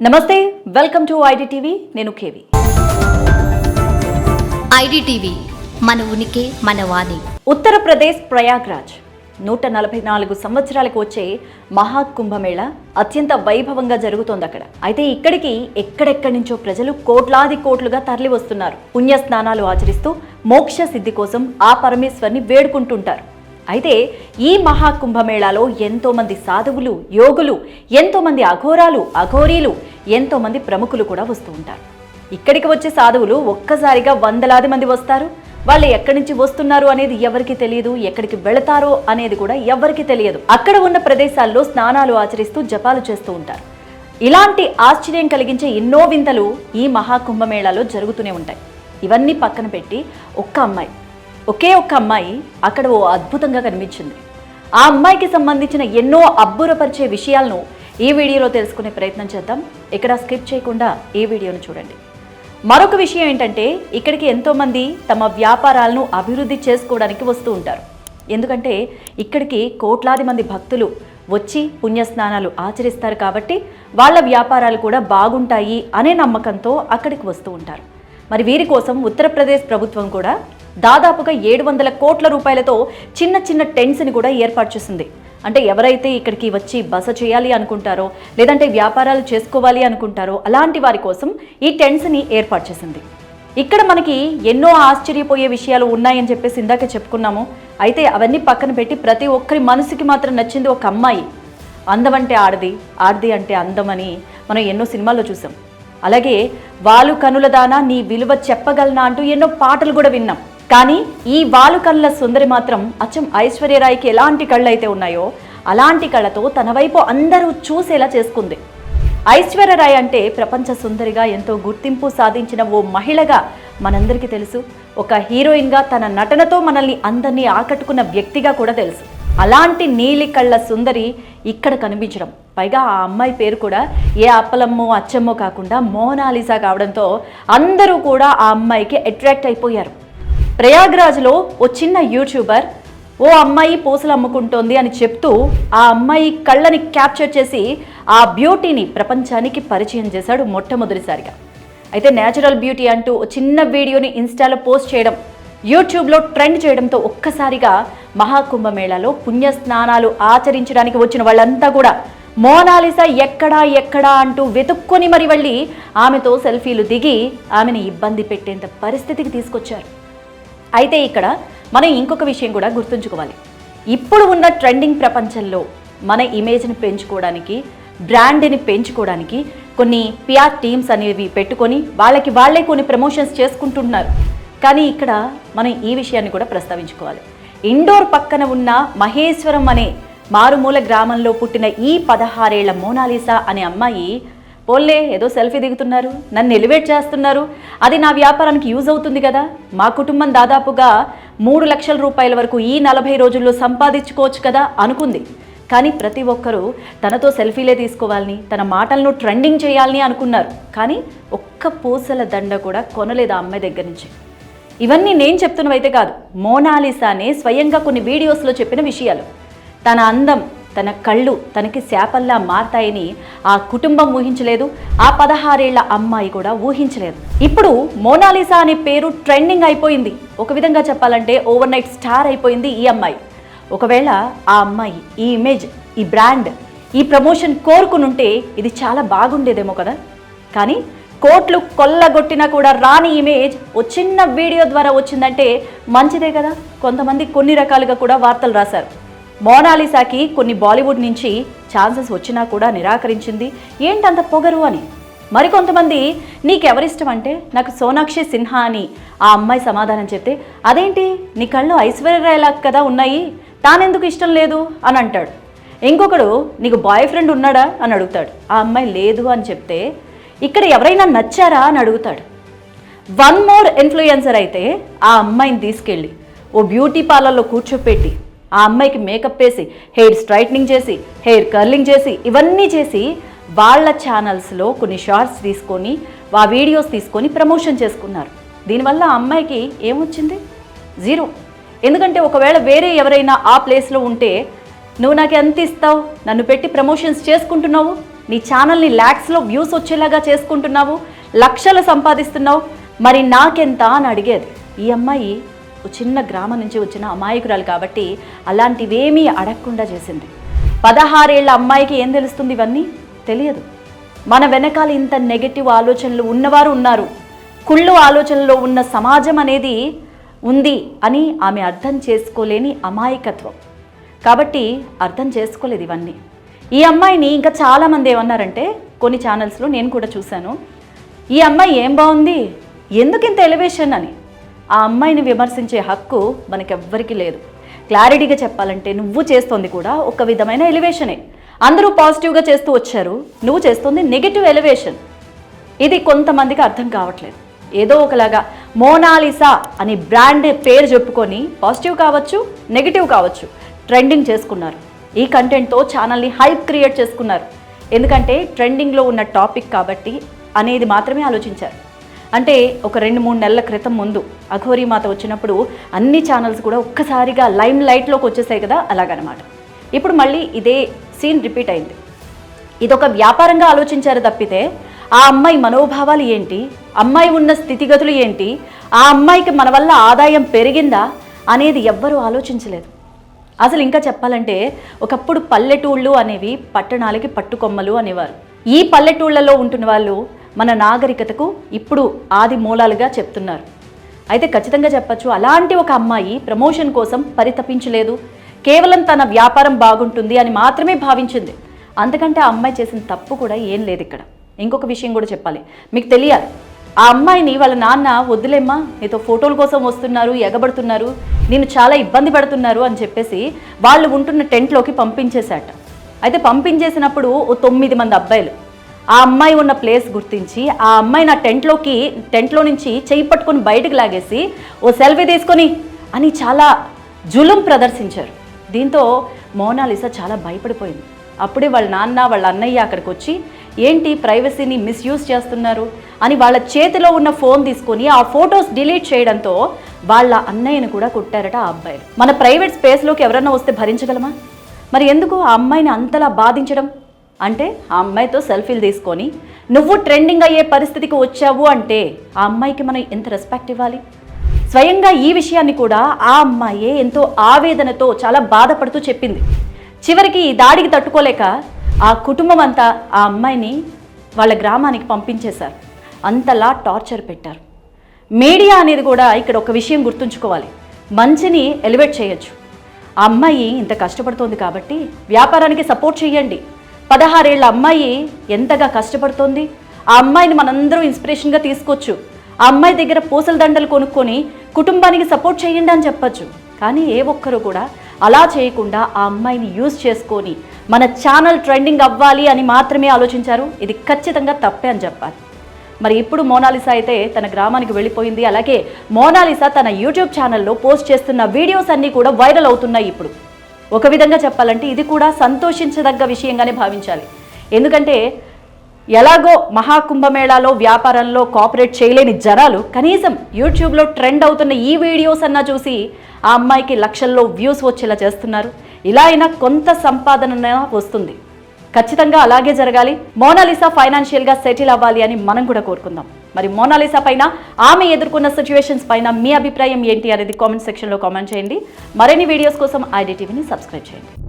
నమస్తే welcome to IDTV నేను KV. IDTV మన ఉనికి మన వాణి. ఉత్తరప్రదేశ్ ప్రయాగ్రాజ్ నూట నలభై నాలుగు సంవత్సరాలకు వచ్చే మహాకుంభమేళ అత్యంత వైభవంగా జరుగుతోంది అక్కడ. అయితే ఇక్కడికి ఎక్కడెక్కడి నుంచో ప్రజలు కోట్లాది కోట్లుగా తరలి వస్తున్నారు పుణ్య స్నానాలు ఆచరిస్తూ మోక్ష సిద్ధి కోసం ఆ పరమేశ్వర్ని వేడుకుంటుంటారు. అయితే ఈ మహాకుంభమేళాలో ఎంతోమంది సాధువులు యోగులు ఎంతోమంది అఘోరాలు అఘోరీలు ఎంతోమంది ప్రముఖులు కూడా వస్తూ ఉంటారు. ఇక్కడికి వచ్చే సాధువులు ఒక్కసారిగా వందలాది మంది వస్తారు. వాళ్ళు ఎక్కడి నుంచి వస్తున్నారు అనేది ఎవరికి తెలియదు ఎక్కడికి వెళతారో అనేది కూడా ఎవరికి తెలియదు. అక్కడ ఉన్న ప్రదేశాల్లో స్నానాలు ఆచరిస్తూ జపాలు చేస్తూ ఉంటారు. ఇలాంటి ఆశ్చర్యం కలిగించే ఎన్నో వింతలు ఈ మహాకుంభమేళాలో జరుగుతూనే ఉంటాయి. ఇవన్నీ పక్కన పెట్టి ఒక్క అమ్మాయి ఒకే ఒక్క అమ్మాయి అక్కడ ఓ అద్భుతంగా కనిపించింది. ఆ అమ్మాయికి సంబంధించిన ఎన్నో అబ్బురపరిచే విషయాలను ఈ వీడియోలో తెలుసుకునే ప్రయత్నం చేద్దాం. ఇక్కడ స్కిప్ చేయకుండా ఈ వీడియోను చూడండి. మరొక విషయం ఏంటంటే ఇక్కడికి ఎంతోమంది తమ వ్యాపారాలను అభివృద్ధి చేసుకోవడానికి వస్తూ ఉంటారు. ఎందుకంటే ఇక్కడికి కోట్లాది మంది భక్తులు వచ్చి పుణ్యస్నానాలు ఆచరిస్తారు కాబట్టి వాళ్ళ వ్యాపారాలు కూడా బాగుంటాయి అనే నమ్మకంతో అక్కడికి వస్తూ ఉంటారు. మరి వీరి కోసం ఉత్తరప్రదేశ్ ప్రభుత్వం కూడా దాదాపుగా ఏడు వందల కోట్ల రూపాయలతో చిన్న చిన్న టెంట్స్ని కూడా ఏర్పాటు చేసింది. అంటే ఎవరైతే ఇక్కడికి వచ్చి బస చేయాలి అనుకుంటారో లేదంటే వ్యాపారాలు చేసుకోవాలి అనుకుంటారో అలాంటి వారి కోసం ఈ టెంట్స్ని ఏర్పాటు చేసింది. ఇక్కడ మనకి ఎన్నో ఆశ్చర్యపోయే విషయాలు ఉన్నాయని చెప్పేసి ఇందాక చెప్పుకున్నాము. అయితే అవన్నీ పక్కన పెట్టి ప్రతి ఒక్కరి మనసుకి మాత్రం నచ్చింది ఒక అమ్మాయి. అందం అంటే ఆడది ఆడది అంటే అందం అని మనం ఎన్నో సినిమాల్లో చూసాం. అలాగే వాలు కనుల దానా నీ విలువ చెప్పగలనా అంటూ ఎన్నో పాటలు కూడా విన్నాం. కానీ ఈ వాలు కళ్ళ సుందరి మాత్రం అచ్చం ఐశ్వర్యరాయ్కి ఎలాంటి కళ్ళు అయితే ఉన్నాయో అలాంటి కళ్ళతో తన వైపు అందరూ చూసేలా చేసుకుంది. ఐశ్వర్యరాయ్ అంటే ప్రపంచ సుందరిగా ఎంతో గుర్తింపు సాధించిన ఓ మహిళగా మనందరికీ తెలుసు. ఒక హీరోయిన్గా తన నటనతో మనల్ని అందరినీ ఆకట్టుకున్న వ్యక్తిగా కూడా తెలుసు. అలాంటి నీలి కళ్ళ సుందరి ఇక్కడ కనిపించడం. పైగా ఆ అమ్మాయి పేరు కూడా ఏ అప్పలమ్మో అచ్చమ్మో కాకుండా మోనాలిసా కావడంతో అందరూ కూడా ఆ అమ్మాయికి అట్రాక్ట్ అయిపోయారు. ప్రయాగ్రాజ్లో ఓ చిన్న యూట్యూబర్ ఓ అమ్మాయి పూసలు అమ్ముకుంటోంది అని చెప్తూ ఆ అమ్మాయి కళ్ళని క్యాప్చర్ చేసి ఆ బ్యూటీని ప్రపంచానికి పరిచయం చేశాడు మొట్టమొదటిసారిగా. అయితే నేచురల్ బ్యూటీ అంటూ ఓ చిన్న వీడియోని ఇన్స్టాలో పోస్ట్ చేయడం యూట్యూబ్లో ట్రెండ్ చేయడంతో ఒక్కసారిగా మహాకుంభమేళాలో పుణ్య స్నానాలు ఆచరించడానికి వచ్చిన వాళ్ళంతా కూడా మోనాలిసా ఎక్కడా ఎక్కడా అంటూ వెతుక్కొని మరి వెళ్ళి ఆమెతో సెల్ఫీలు దిగి ఆమెని ఇబ్బంది పెట్టేంత పరిస్థితికి తీసుకొచ్చారు. అయితే ఇక్కడ మనం ఇంకొక విషయం కూడా గుర్తుంచుకోవాలి. ఇప్పుడు ఉన్న ట్రెండింగ్ ప్రపంచంలో మన ఇమేజ్ని పెంచుకోవడానికి బ్రాండ్ని పెంచుకోవడానికి కొన్ని పిఆర్ టీమ్స్ అనేవి పెట్టుకొని వాళ్ళకి వాళ్ళే కొన్ని ప్రమోషన్స్ చేసుకుంటున్నారు. కానీ ఇక్కడ మనం ఈ విషయాన్ని కూడా ప్రస్తావించుకోవాలి. ఇండోర్ పక్కన ఉన్న మహేశ్వరం అనే మారుమూల గ్రామంలో పుట్టిన ఈ పదహారేళ్ళ మోనాలిసా అనే అమ్మాయి పోల్లే ఏదో సెల్ఫీ దిగుతున్నారు నన్ను ఎలివేట్ చేస్తున్నారు. అది నా వ్యాపారానికి యూజ్ అవుతుంది కదా. మా కుటుంబం దాదాపుగా మూడు లక్షల రూపాయల వరకు ఈ నలభై రోజుల్లో సంపాదించుకోవచ్చు కదా అనుకుంది. కానీ ప్రతి ఒక్కరూ తనతో సెల్ఫీలే తీసుకోవాలని తన మాటలను ట్రెండింగ్ చేయాలని అనుకున్నారు. కానీ ఒక్క పూసల దండ కూడా కొనలేదు ఆ అమ్మాయి దగ్గర నుంచి. ఇవన్నీ నేను చెప్తున్నవైతే కాదు మోనాలిసానే స్వయంగా కొన్ని వీడియోస్లో చెప్పిన విషయాలు. తన అందం తన కళ్ళు తనకి శాపల్లా మారతాయని ఆ కుటుంబం ఊహించలేదు. ఆ పదహారేళ్ళ అమ్మాయి కూడా ఊహించలేదు. ఇప్పుడు మోనాలిసా అనే పేరు ట్రెండింగ్ అయిపోయింది. ఒక విధంగా చెప్పాలంటే ఓవర్ నైట్ స్టార్ అయిపోయింది ఈ అమ్మాయి. ఒకవేళ ఆ అమ్మాయి ఈ ఇమేజ్ ఈ బ్రాండ్ ఈ ప్రమోషన్ కోరుకునుంటే ఇది చాలా బాగుండేదేమో కదా. కానీ కోట్లు కొల్లగొట్టినా కూడా రాని ఇమేజ్ ఓ చిన్న వీడియో ద్వారా వచ్చిందంటే మంచిదే కదా. కొంతమంది కొన్ని రకాలుగా కూడా వార్తలు రాశారు. మోనాలిసాకి కొన్ని బాలీవుడ్ నుంచి ఛాన్సెస్ వచ్చినా కూడా నిరాకరించింది. ఏంటంత పొగరు అని? మరికొంతమంది నీకెవరిష్టం అంటే? నాకు సోనాక్షి సిన్హా అని ఆ అమ్మాయి సమాధానం చెప్తే అదేంటి? నీ కళ్ళు ఐశ్వర్యరాయలా కదా ఉన్నాయి? తానెందుకు ఇష్టం లేదు? అని అంటాడు. ఇంకొకడు నీకు బాయ్ ఫ్రెండ్ ఉన్నాడా? అని అడుగుతాడు. ఆ అమ్మాయి లేదు అని చెప్తే ఇక్కడ ఎవరైనా నచ్చారా? అని అడుగుతాడు. వన్ మోర్ ఇన్ఫ్లుయెన్సర్ అయితే ఆ అమ్మాయిని తీసుకెళ్ళి ఓ బ్యూటీ పార్లర్లో కూర్చోపెట్టి ఆ అమ్మాయికి మేకప్ వేసి హెయిర్ స్ట్రైట్నింగ్ చేసి హెయిర్ కర్లింగ్ చేసి ఇవన్నీ చేసి వాళ్ళ ఛానల్స్లో కొన్ని షార్ట్స్ తీసుకొని ఆ వీడియోస్ తీసుకొని ప్రమోషన్ చేసుకున్నారు. దీనివల్ల ఆ అమ్మాయికి ఏమొచ్చింది? జీరో ఎందుకంటే ఒకవేళ వేరే ఎవరైనా ఆ ప్లేస్లో ఉంటే నువ్వు నాకు ఎంత ఇస్తావు? నన్ను పెట్టి ప్రమోషన్స్ చేసుకుంటున్నావు? నీ ఛానల్ని ల్యాక్స్లో వ్యూస్ వచ్చేలాగా చేసుకుంటున్నావు? లక్షలు సంపాదిస్తున్నావు? మరి నాకెంత? అని అడిగేది. ఈ అమ్మాయి చిన్న గ్రామం నుంచి వచ్చిన అమాయకురాలు కాబట్టి అలాంటివేమీ అడగకుండా చేసింది. పదహారేళ్ళ అమ్మాయికి ఏం తెలుస్తుంది ఇవన్నీ? తెలియదు. మన వెనకాల ఇంత నెగటివ్ ఆలోచనలు ఉన్నవారు ఉన్నారు. కుళ్ళు ఆలోచనలో ఉన్న సమాజం అనేది ఉంది అని ఆమె అర్థం చేసుకోలేని అమాయకత్వం. కాబట్టి అర్థం చేసుకోలేదు ఇవన్నీ. ఈ అమ్మాయిని ఇంకా చాలామంది ఏమన్నారంటే కొన్ని ఛానల్స్లో నేను కూడా చూశాను. ఈ అమ్మాయి ఏం బాగుంది? ఎందుకు ఇంత ఎలివేషన్ అని? ఆ అమ్మాయిని విమర్శించే హక్కు మనకెవ్వరికీ లేదు. క్లారిటీగా చెప్పాలంటే నువ్వు చేస్తోంది కూడా ఒక విధమైన ఎలివేషనే. అందరూ పాజిటివ్గా చేస్తూ వచ్చారు నువ్వు చేస్తుంది నెగిటివ్ ఎలివేషన్. ఇది కొంతమందికి అర్థం కావట్లేదు. ఏదో ఒకలాగా మోనాలిసా అని బ్రాండ్ పేరు చెప్పుకొని పాజిటివ్ కావచ్చు నెగిటివ్ కావచ్చు ట్రెండింగ్ చేసుకున్నారు. ఈ కంటెంట్తో ఛానల్ని హైప్ క్రియేట్ చేసుకున్నారు. ఎందుకంటే ట్రెండింగ్లో ఉన్న టాపిక్ కాబట్టి అనేది మాత్రమే ఆలోచించారు. అంటే ఒక రెండు మూడు నెలల క్రితం ముందు అఘోరీ మాత వచ్చినప్పుడు అన్ని ఛానల్స్ కూడా ఒక్కసారిగా లైమ్ లైట్లోకి వచ్చేసాయి కదా అలాగనమాట. ఇప్పుడు మళ్ళీ ఇదే సీన్ రిపీట్ అయింది. ఇదొక వ్యాపారంగా ఆలోచించారు తప్పితే ఆ అమ్మాయి మనోభావాలు ఏంటి? అమ్మాయి ఉన్న స్థితిగతులు ఏంటి? ఆ అమ్మాయికి మన వల్ల ఆదాయం పెరిగిందా? అనేది ఎవ్వరూ ఆలోచించలేదు. అసలు ఇంకా చెప్పాలంటే ఒకప్పుడు పల్లెటూళ్ళు అనేవి పట్టణాలకి పట్టుకొమ్మలు అనేవారు. ఈ పల్లెటూళ్ళలో ఉంటున్న వాళ్ళు మన నాగరికతకు ఇప్పుడు ఆది మూలాలుగా చెప్తున్నారు. అయితే ఖచ్చితంగా చెప్పచ్చు అలాంటి ఒక అమ్మాయి ప్రమోషన్ కోసం పరితపించలేదు. కేవలం తన వ్యాపారం బాగుంటుంది అని మాత్రమే భావించింది. అందుకంటే ఆ అమ్మాయి చేసిన తప్పు కూడా ఏం లేదు ఇక్కడ. ఇంకొక విషయం కూడా చెప్పాలి. మీకు తెలియాలి ఆ అమ్మాయిని వాళ్ళ నాన్న వద్దులేమ్మా నీతో ఫోటోల కోసం వస్తున్నారు ఎగబడుతున్నారు నేను చాలా ఇబ్బంది పడుతున్నారు అని చెప్పేసి వాళ్ళు ఉంటున్న టెంట్లోకి పంపించేశాట. అయితే పంపించేసినప్పుడు ఓ తొమ్మిది మంది అబ్బాయిలు ఆ అమ్మాయి ఉన్న ప్లేస్ గుర్తించి ఆ అమ్మాయి నా టెంట్లోకి టెంట్లో నుంచి చేయి పట్టుకొని బయటకు లాగేసి ఓ సెల్ఫీ తీసుకొని అని చాలా జులుం ప్రదర్శించారు. దీంతో మోనాలిసా చాలా భయపడిపోయింది. అప్పుడే వాళ్ళ నాన్న వాళ్ళ అన్నయ్య అక్కడికి వచ్చి ఏంటి ప్రైవసీని మిస్యూజ్ చేస్తున్నారు? అని వాళ్ళ చేతిలో ఉన్న ఫోన్ తీసుకొని ఆ ఫొటోస్ డిలీట్ చేయడంతో వాళ్ళ అన్నయ్యను కూడా కొట్టారట ఆ అబ్బాయిలు. మన ప్రైవేట్ స్పేస్లోకి ఎవరన్నా వస్తే భరించగలమా? మరి ఎందుకు ఆ అమ్మాయిని అంతలా బాధించడం? అంటే ఆ అమ్మాయితో సెల్ఫీలు తీసుకొని నువ్వు ట్రెండింగ్ అయ్యే పరిస్థితికి వచ్చావు అంటే ఆ అమ్మాయికి మనం ఎంత రెస్పెక్ట్ ఇవ్వాలి? స్వయంగా ఈ విషయాన్ని కూడా ఆ అమ్మాయే ఎంతో ఆవేదనతో చాలా బాధపడుతూ చెప్పింది. చివరికి ఈ దాడికి తట్టుకోలేక ఆ కుటుంబం అంతా ఆ అమ్మాయిని వాళ్ళ గ్రామానికి పంపించేశారు. అంతలా టార్చర్ పెట్టారు. మీడియా అనేది కూడా ఇక్కడ ఒక విషయం గుర్తుంచుకోవాలి. మంచిని ఎలివేట్ చేయొచ్చు. ఆ అమ్మాయి ఇంత కష్టపడుతోంది కాబట్టి వ్యాపారానికి సపోర్ట్ చేయండి. పదహారేళ్ళ అమ్మాయి ఎంతగా కష్టపడుతోంది? ఆ అమ్మాయిని మనందరం ఇన్స్పిరేషన్గా తీసుకోవచ్చు. ఆ అమ్మాయి దగ్గర పూసల దండలు కొనుక్కొని కుటుంబానికి సపోర్ట్ చేయండి అని చెప్పచ్చు. కానీ ఏ ఒక్కరు కూడా అలా చేయకుండా ఆ అమ్మాయిని యూజ్ చేసుకొని మన ఛానల్ ట్రెండింగ్ అవ్వాలి అని మాత్రమే ఆలోచించారు. ఇది ఖచ్చితంగా తప్పే అని చెప్పాలి. మరి ఇప్పుడు మోనాలిసా అయితే తన గ్రామానికి వెళ్ళిపోయింది. అలాగే మోనాలిసా తన యూట్యూబ్ ఛానల్లో పోస్ట్ చేస్తున్న వీడియోస్ అన్నీ కూడా వైరల్ అవుతున్నాయి ఇప్పుడు. ఒక విధంగా చెప్పాలంటే ఇది కూడా సంతోషించదగ్గ విషయంగానే భావించాలి. ఎందుకంటే ఎలాగో మహాకుంభమేళాలో వ్యాపారంలో కోఆపరేట్ చేయలేని జనాలు కనీసం యూట్యూబ్లో ట్రెండ్ అవుతున్న ఈ వీడియోస్ అన్నా చూసి ఆ అమ్మాయికి లక్షల్లో వ్యూస్ వచ్చేలా చేస్తున్నారు. ఇలా అయినా కొంత సంపాదన వస్తుంది. ఖచ్చితంగా అలాగే జరగాలి. మోనాలిసా ఫైనాన్షియల్గా సెటిల్ అవ్వాలి అని మనం కూడా కోరుకుందాం. మరి మోనాలిసా పైన ఆమె ఎదుర్కొన్న సిచ్యువేషన్స్ పైన మీ అభిప్రాయం ఏంటి అనేది కామెంట్ సెక్షన్లో కామెంట్ చేయండి. మరిన్ని వీడియోస్ కోసం ఐడి టీవీని సబ్స్క్రైబ్ చేయండి.